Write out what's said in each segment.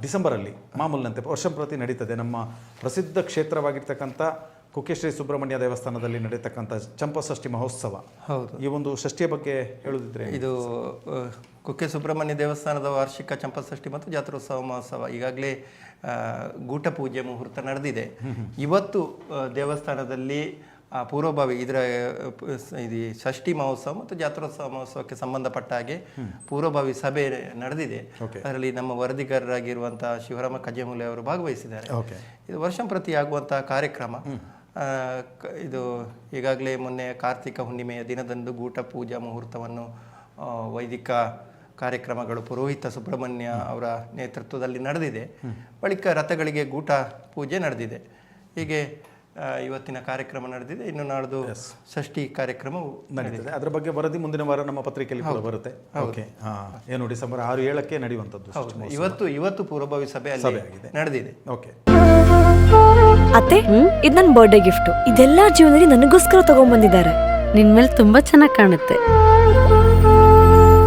ಡಿಸೆಂಬರಲ್ಲಿ ಮಾಮೂಲಿನಂತೆ ವರ್ಷ ಪ್ರತಿ ನಡೀತದೆ. ನಮ್ಮ ಪ್ರಸಿದ್ಧ ಕ್ಷೇತ್ರವಾಗಿರ್ತಕ್ಕಂಥ ಕುಕ್ಕೆಶ್ರೀ ಸುಬ್ರಹ್ಮಣ್ಯ ದೇವಸ್ಥಾನದಲ್ಲಿ ನಡೀತಕ್ಕಂಥ ಚಂಪಷಷ್ಠಿ ಮಹೋತ್ಸವ. ಹೌದು. ಈ ಒಂದು ಷಷ್ಠಿಯ ಬಗ್ಗೆ ಹೇಳುದಿದ್ರೆ ಇದು ಕುಕ್ಕೆ ಸುಬ್ರಹ್ಮಣ್ಯ ದೇವಸ್ಥಾನದ ವಾರ್ಷಿಕ ಚಂಪಷಷ್ಠಿ ಮತ್ತು ಜಾತ್ರೋತ್ಸವ ಮಹೋತ್ಸವ. ಈಗಾಗಲೇ ಗೂಟ ಪೂಜೆ ಮುಹೂರ್ತ ನಡೆದಿದೆ. ಇವತ್ತು ದೇವಸ್ಥಾನದಲ್ಲಿ ಆ, ಪೂರ್ವಭಾವಿ ಇದರ ಇದು ಷಷ್ಠಿ ಮಹೋತ್ಸವ ಮತ್ತು ಜಾತ್ರೋತ್ಸವ ಮಹೋತ್ಸವಕ್ಕೆ ಸಂಬಂಧಪಟ್ಟ ಹಾಗೆ ಪೂರ್ವಭಾವಿ ಸಭೆ ನಡೆದಿದೆ. ಅದರಲ್ಲಿ ನಮ್ಮ ವರದಿಗಾರರಾಗಿರುವಂತಹ ಶಿವರಾಮ ಕಜೇಮುಲೆ ಅವರು ಭಾಗವಹಿಸಿದ್ದಾರೆ. ಇದು ವರ್ಷಂ ಪ್ರತಿ ಆಗುವಂತಹ ಕಾರ್ಯಕ್ರಮ. ಇದು ಈಗಾಗಲೇ ಮೊನ್ನೆ ಕಾರ್ತಿಕ ಹುಣ್ಣಿಮೆಯ ದಿನದಂದು ಗೂಟ ಪೂಜಾ ಮುಹೂರ್ತವನ್ನು ವೈದಿಕ ಕಾರ್ಯಕ್ರಮಗಳು ಪುರೋಹಿತ ಸುಬ್ರಹ್ಮಣ್ಯ ಅವರ ನೇತೃತ್ವದಲ್ಲಿ ನಡೆದಿದೆ. ಬಳಿಕ ರಥಗಳಿಗೆ ಗೂಟ ಪೂಜೆ ನಡೆದಿದೆ. ಹೀಗೆ ಇವತ್ತಿನ ಕಾರ್ಯಕ್ರಮ ನಡೆದಿದೆ. ಇನ್ನು ನಾಡ್ದು ಷಷ್ಠಿ ಕಾರ್ಯಕ್ರಮವು ನಡೆದಿದೆ ಅದರ ಬಗ್ಗೆ ವರದಿ ಮುಂದಿನ ವಾರ ನಮ್ಮ ಪತ್ರಿಕೆಯಲ್ಲಿ ಕೂಡ ಬರುತ್ತೆ. ಓಕೆ ಹಾ. ಏನು ಡಿಸೆಂಬರ್ ಆರು ಏಳಕ್ಕೆ ನಡೆಯುವಂಥದ್ದು ಹೌದು. ಇವತ್ತು ಇವತ್ತು ಪೂರ್ವಭಾವಿ ಸಭೆ. ನಡೆದಿದೆ. ಓಕೆ ಅತ್ತೆ ಇದು ನನ್ನ ಬರ್ಡೇ ಗಿಫ್ಟ್ ಇದೆಲ್ಲ ಜೀವನದಲ್ಲಿ ನನಗೋಸ್ಕರ ತಗೊಂಡ್ಬಂದಿದ್ದಾರೆ. ನಿನ್ ಮೇಲೆ ತುಂಬಾ ಚೆನ್ನಾಗಿ ಕಾಣುತ್ತೆ.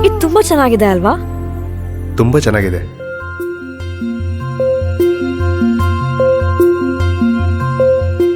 ಇದು ತುಂಬಾ ಚೆನ್ನಾಗಿದೆ ಅಲ್ವಾ? ತುಂಬಾ ಚೆನ್ನಾಗಿದೆ.